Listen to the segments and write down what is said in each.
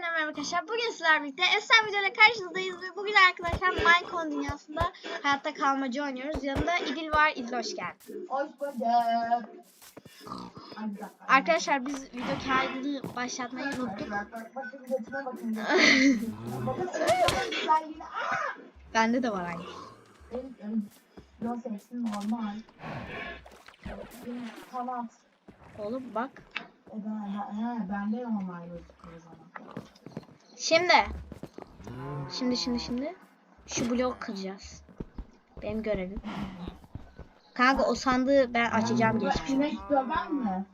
merhaba arkadaşlar. Bugün sizlerle birlikte Esen videoyla karşınızdayız ve bugün arkadaşlar Minecon dünyasında hayatta kalmacı oynuyoruz. Yanında İdil var. İdil hoş geldin. Hoş bulduk. Arkadaşlar biz video kaydını başlatmayı unuttuk. Bende de var aynı. Oğlum bak. Ben, he, ben de normal gözüküyor o zaman. Şimdi. Şimdi şimdi şimdi. Şu bloğu kıracağız. Benim görevim. Kanka o sandığı ben açacağım geçmiş. İnek döven mi?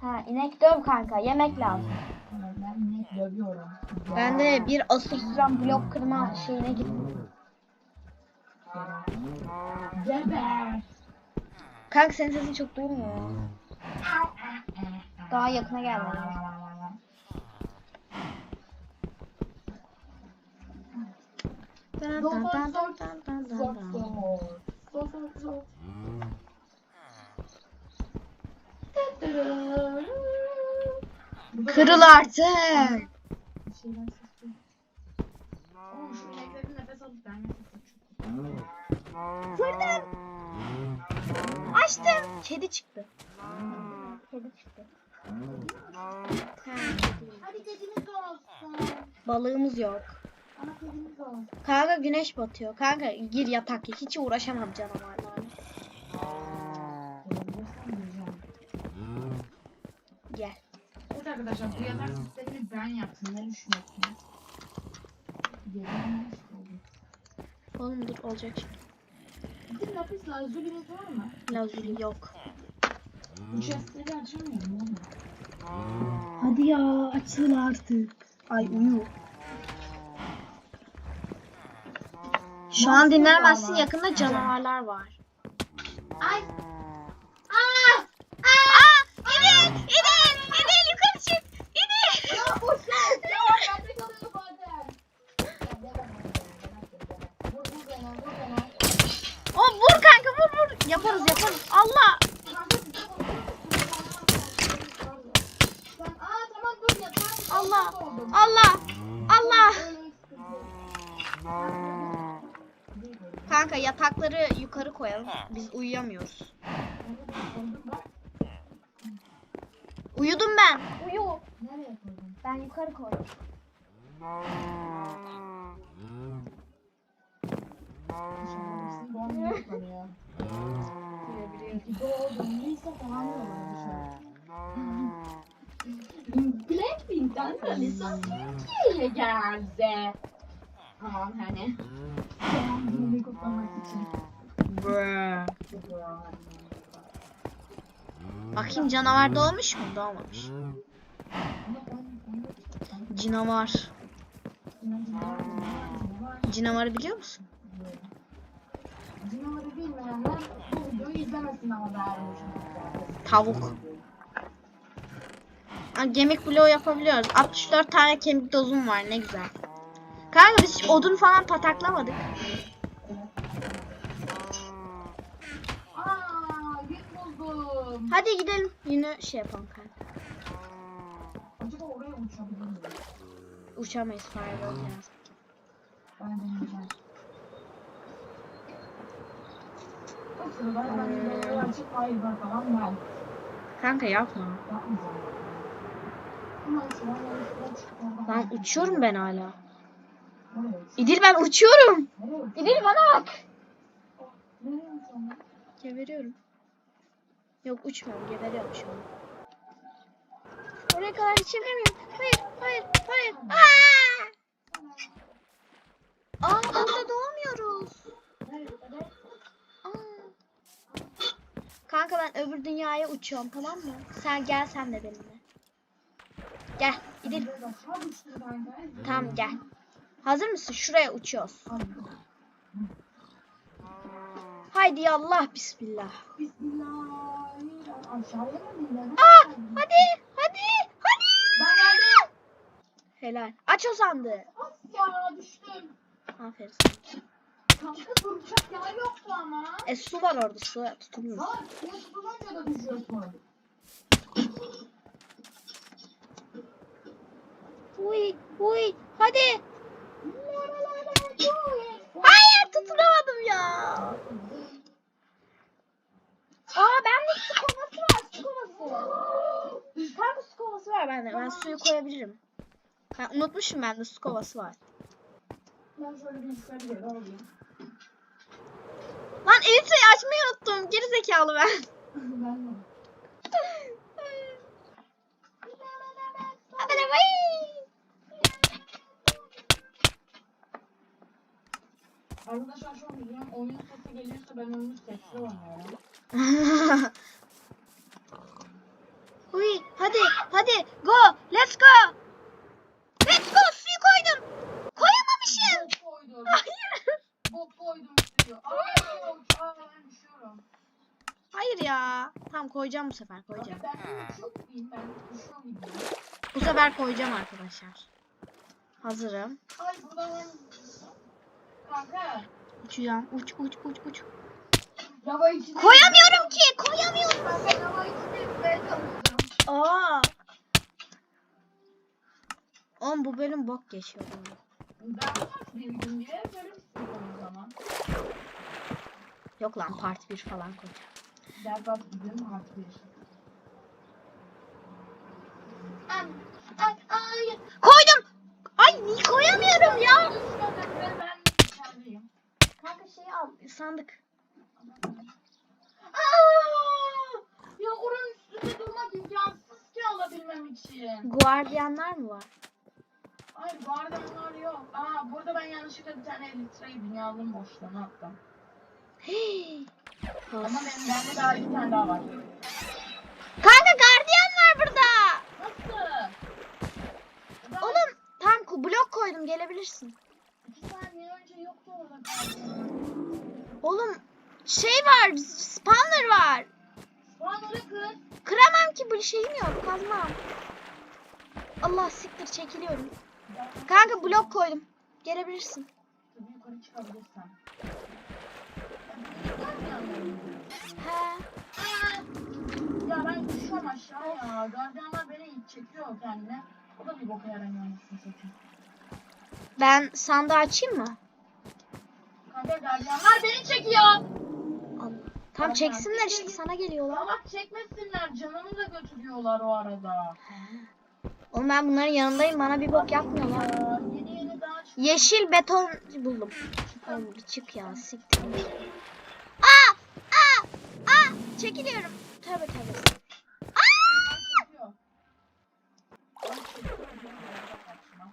Ha inek döv kanka. Yemek lazım. Ben inek dövüyorum. Ben de bir asır süren blok kırma şeyine gittim. Geber. Kanka senin sesin çok duyulmuyor. Daha yakına gel bana. Dun dun dun dun dun dun dun Zor dun. zor. Zor zor zor. Kırıl artık. Fırdım. Açtım. Kedi çıktı. Kedi çıktı. Balığımız yok. Kanka güneş batıyor. Kanka gir yatak. ye. Hiç uğraşamam canavarlarla. Gel. Evet arkadaşlar bu yatak sistemini ben yaptım. Ne düşünüyorsunuz? Oğlum dur olacak şimdi. Bizim lapis lazulimiz var mı? Lazuli yok. Bu chestleri açamıyorum oğlum. Hadi ya açıl artık. Ay uyu. Şu an dinlemezsin yakında canavarlar var. Ay! Aa! Aa! İdil! İdil! İdil yukarı çık! İdil! O vur kanka vur vur. Yaparız yaparız. Allah! Yukarı koyalım. Biz uyuyamıyoruz. Uyudum ben. Uyu. Nereye koydun? Ben yukarı koydum. Blackpink'ten de Lisa Türkiye'ye geldi. Aman hani. Doğum gününü kutlamak için. Bakayım canavar doğmuş mu? Doğmamış. Cinavar. Cinavarı biliyor musun? Cinavarı bilmeyenler bu videoyu izlemesin ama. Tavuk. Ha, Gemik bloğu yapabiliyoruz. 64 tane kemik dozum var ne güzel. Kanka biz odun falan pataklamadık. Aa, yük Hadi gidelim yine şey yapalım kanka. Acaba oraya uçabilir miyim? Uçamayız fireball lazım. Ben deneyeceğim. O sırada ben de açıp hayır ben falan ben Kanka yapma. yapmayacağım. Lan uçuyorum ben hala. İdil ben uçuyorum. İdil bana bak. Geberiyorum. Yok uçmuyorum geberiyorum şu an. Oraya kadar yetişemiyorum. Hayır hayır hayır. Aa! Aa burada doğmuyoruz. Aa. Kanka ben öbür dünyaya uçuyorum tamam mı? Sen gel sen de benimle. Gel kanka. Tamam gel. Hazır mısın? Şuraya uçuyoruz. Haydi ya Allah bismillah. Bismillahirrahmanirrahim. Aa hadi hadi hadi. Ben geldim. Helal. Aç o sandığı. Asya düştüm. Aferin. Kanka duracak yer yoktu ama. E su var orada su tutulmuyor. Aa, suya tutununca da düşüyorsun. Uy, uy. Hadi. Hayır tutunamadım ya. Aa bende su kovası var. Su kovası. Kanka su kovası var bende. Ben suyu koyabilirim. Ben unutmuşum bende su kovası var. Ben şöyle bir yere alayım. Lan elitreyi açmayı unuttum. Geri zekalı ben. ben de. Hadi de bay. Arkadaşlar şu an bizim oyun sesi geliyorsa ben oyunu sesli oynuyorum. Uy, hadi, hadi, go, let's go. Let's go, suyu koydum. Koyamamışım. Bok koydum. Hayır. Bok koydum suyu. Aa yok. Aa ben düşüyorum. Hayır ya. Tamam koyacağım bu sefer koyacağım. Ben çok iyiyim. Ben düşüyorum. Bu sefer koyacağım arkadaşlar. Hazırım. Ay buradan. Kanka. Uçacağım. Uç, uç, uç, uç. Koyamıyorum ki, koyamıyorum. Aa. Oğlum bu bölüm bok geçiyor. Ben diye o zaman. Yok lan part 1 falan koyacağım. Berbat bizim artı bir. Ay, ay, ay. Ay niye koyamıyorum ya? Düşmeden ben içerideyim. Kanka şeyi al. Sandık. Aa! Ya oranın üstünde durmak imkansız ki alabilmem için. Guardianlar mı var? Ay gardiyanlar yok. Aa burada ben yanlışlıkla bir tane elitreyi dünyalığın boşluğuna attım. Hey. Ama benim bende daha iki tane daha var. Kanka gardiyan var burada. Nasıl? Ben Oğlum tam blok koydum gelebilirsin. iki saniye önce yoktu orada gardiyan. Oğlum şey var spawner var. Spawnları kır. Kıramam ki bu şeyim yok kazmam. Allah siktir çekiliyorum. Kanka blok koydum. Gelebilirsin. Tabii yukarı çıkabilirsen. Gardiyanlarım. He. Ya ben düşüyorum aşağı ya. Gardiyanlar beni çekiyor kendine. O da bir boka yaramıyor. Ben sandığı açayım mı? Kanka gardiyanlar beni çekiyor. Tam çeksinler işte sana geliyorlar. Bak çekmesinler canımı da götürüyorlar o arada. Oğlum ben bunların yanındayım bana bir bok yapmıyorlar. Ya, yeni yeni daha çık. Yeşil beton buldum. Oğlum bir çık ya siktir. Aa! Aa! Aa! Çekiliyorum. Tövbe tövbe. çekiyor. Ay, çekiyor, bir arada kaçma.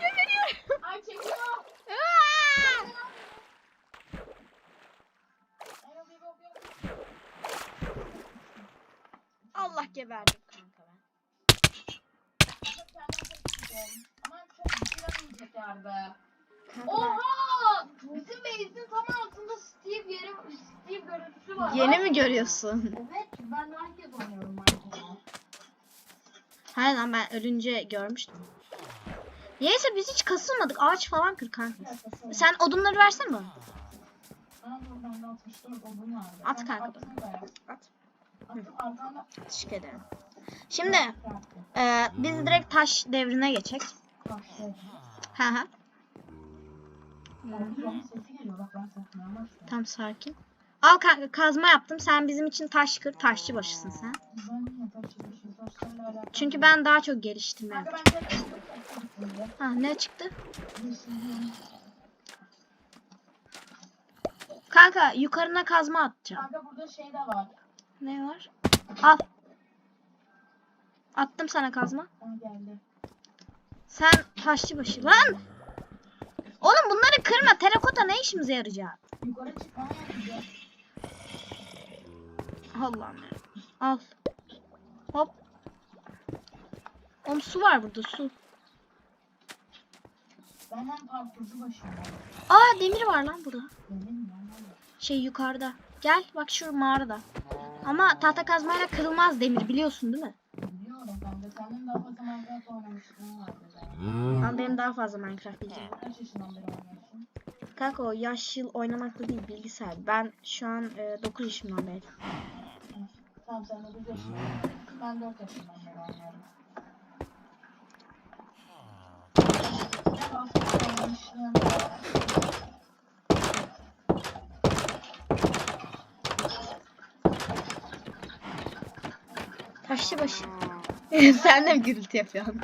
Geberiyorum. Ay çekiyor. Aa! Ay, o bir bok yok. Allah geberdim kanka ben. Çok kendime çok çekiyorum. Aman çok düşüremeyecek yerde. Kanka Oha! Bizim base'in tam altında Steve yeri, Steve görüntüsü var. ben... Yeni mi görüyorsun? Evet, ben herkes oynuyorum Minecraft'ı. Hayır lan ben ölünce görmüştüm. Neyse biz hiç kasılmadık. Ağaç falan kır kanka. Sen odunları versene bana. Dur, bende 64 odun vardı. At kanka. At. Teşekkür ederim. Şimdi e, biz direkt taş devrine geçek. Hı hı. Tam sakin. Al kazma yaptım. Sen bizim için taş kır. Taşçı başısın sen. Çünkü ben daha çok tek tek Ha ne çıktı? Kanka yukarına kazma atacağım. Kanka burada şey de var. Ne var? Al. Attım sana kazma. Sen taşçı başı. Lan! Oğlum bunları kırma. Terakota ne işimize yarayacak? Allah'ım. Al. Hop. Oğlum su var burada su. Ben hem parkurcu başıyım. Aa demir var lan burada. Şey yukarıda. Gel bak şu mağarada. Ama tahta kazmayla kırılmaz demir biliyorsun değil mi? Biliyorum ben de. Senden daha fazla Minecraft oynamışlığım. Ama benim daha fazla Minecraft bilgim var. Kanka o yaş yıl oynamakla değil bilgisayar. Ben şu an e, 9 yaşımdan beri. Tamam sen 9 yaşındasın. Ben 4 yaşından beri oynuyorum. Ben oynamışlığım var. Taşlı başı. Sen de mi gürültü yapıyorsun?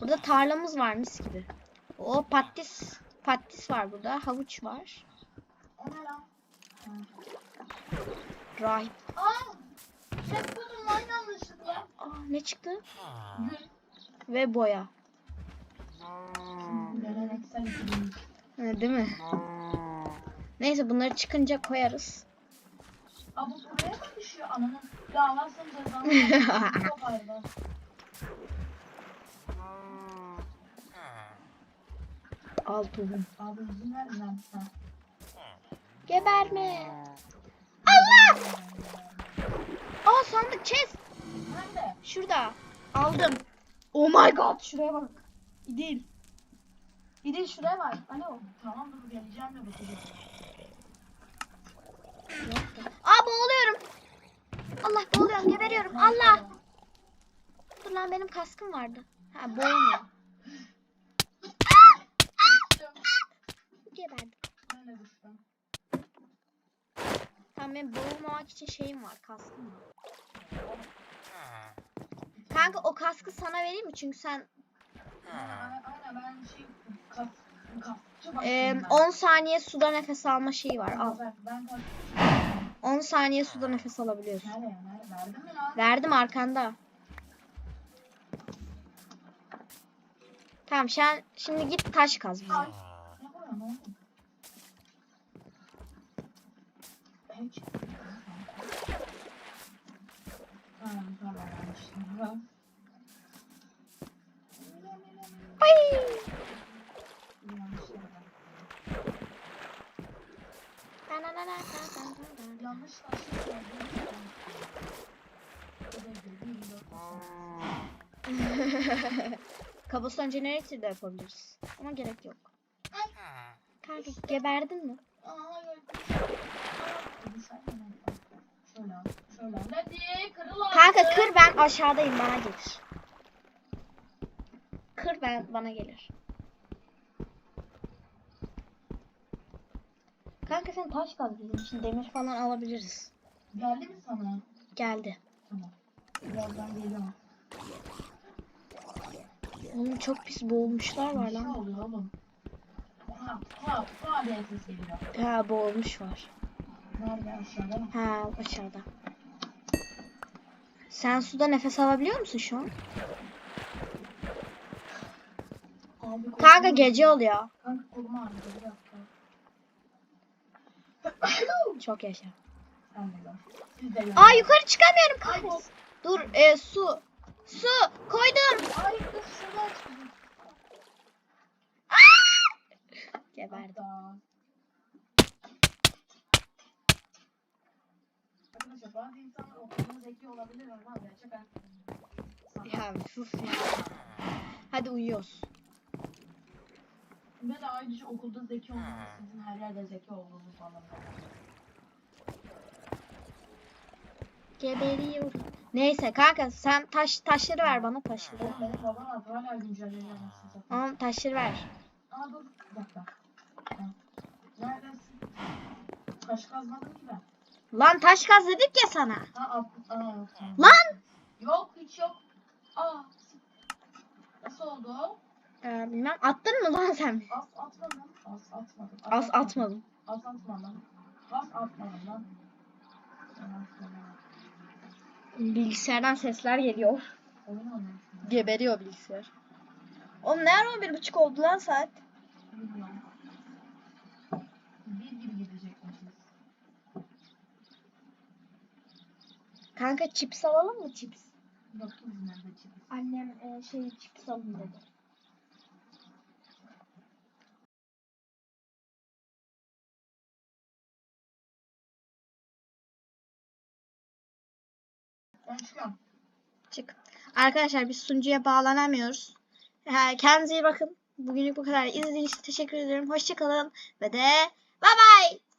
Burada tarlamız var mis gibi. O patis. Patis var burada. Havuç var. Ne? Rahip. Aa! Ne çıktı? Gül. Ve boya. Ha, değil mi? Neyse bunları çıkınca koyarız. Aa bu buraya mı düşüyor ananın? Ya Allah seni cezanı. Çok ayrı. Al tohum. Abi izin ver lan sen. Geberme. Allah! Aa sandık chest. Nerede? Şurada. Aldım. Oh my god. Şuraya bak. İdil. İdil şuraya bak. Alo. Tamam dur geleceğim de bakacağım boğuluyorum. Allah boğuluyorum. Geberiyorum. Allah. Dur lan benim kaskım vardı. Ha boğulmuyor. Geberdim. Tamam benim boğulmamak için şeyim var. Kaskım var. Kanka o kaskı sana vereyim mi? Çünkü sen şey e, ben. 10 saniye suda nefes alma şeyi var. Al. Ben, ben kas... 10 saniye suda nefes alabiliyorsun. Verdim arkanda. Tamam sen şimdi git taş kaz bize. Ay. Ne koyuyorsun oğlum? Peki. Tamam tamam yanlışlıkla. Ay! Yanlışlıkla. Yanlış Kabuston generator da yapabiliriz. Ama gerek yok. Kanka geberdin mi? Kanka kır ben aşağıdayım bana gelir. Kır ben bana gelir. Kanka sen taş kaz bizim için demir falan alabiliriz. Geldi mi sana? Geldi. Tamam. Birazdan geliyorum. Oğlum çok pis boğulmuşlar var şey lan. oluyor oğlum. Ha, ha, ha diye ses geliyor. Ha boğulmuş var. Nerede aşağıda mı? Ha aşağıda. Sen suda nefes alabiliyor musun şu an? Abi, Kanka gece oluyor. Kanka kolum dakika. Çok yaşa. Aa yukarı çıkamıyorum kahretsin. Dur e, su. Su koydum. Ay. Geberdim. Gerçekten Ya sus ya. Hadi uyuyoruz. De ayrıca okulda zeki olmanız sizin her yerde zeki olduğunuz anlamına. Geberiyorum. Neyse kanka sen taş taşları ver bana taşları. Tamam taşları ver. Aa dur bir dakika. Ha. Neredesin? Taş kazmadım ki ben. Lan taş kaz dedik ya sana. Ha at. Aa yok tamam. Lan! Yok hiç yok. Aa. Nasıl oldu? Ee, bilmem attın mı lan sen? As atmadım. As atmadım. As atmadım. As atmadım. As atmadım lan. Ben atmadım. Bilgisayardan sesler geliyor. Geberiyor bilgisayar. Oğlum ne ara bir buçuk oldu lan saat? Bilmiyorum. Bir gibi gidecekmişiz. Kanka chips alalım mı chips? Bakayım nerede çıkıyor. Annem e, şey chips alın dedi. Çık. Arkadaşlar biz sunucuya bağlanamıyoruz. Kendinize iyi bakın. Bugünlük bu kadar. İzlediğiniz için teşekkür ederim. Hoşçakalın. Ve de bye bye.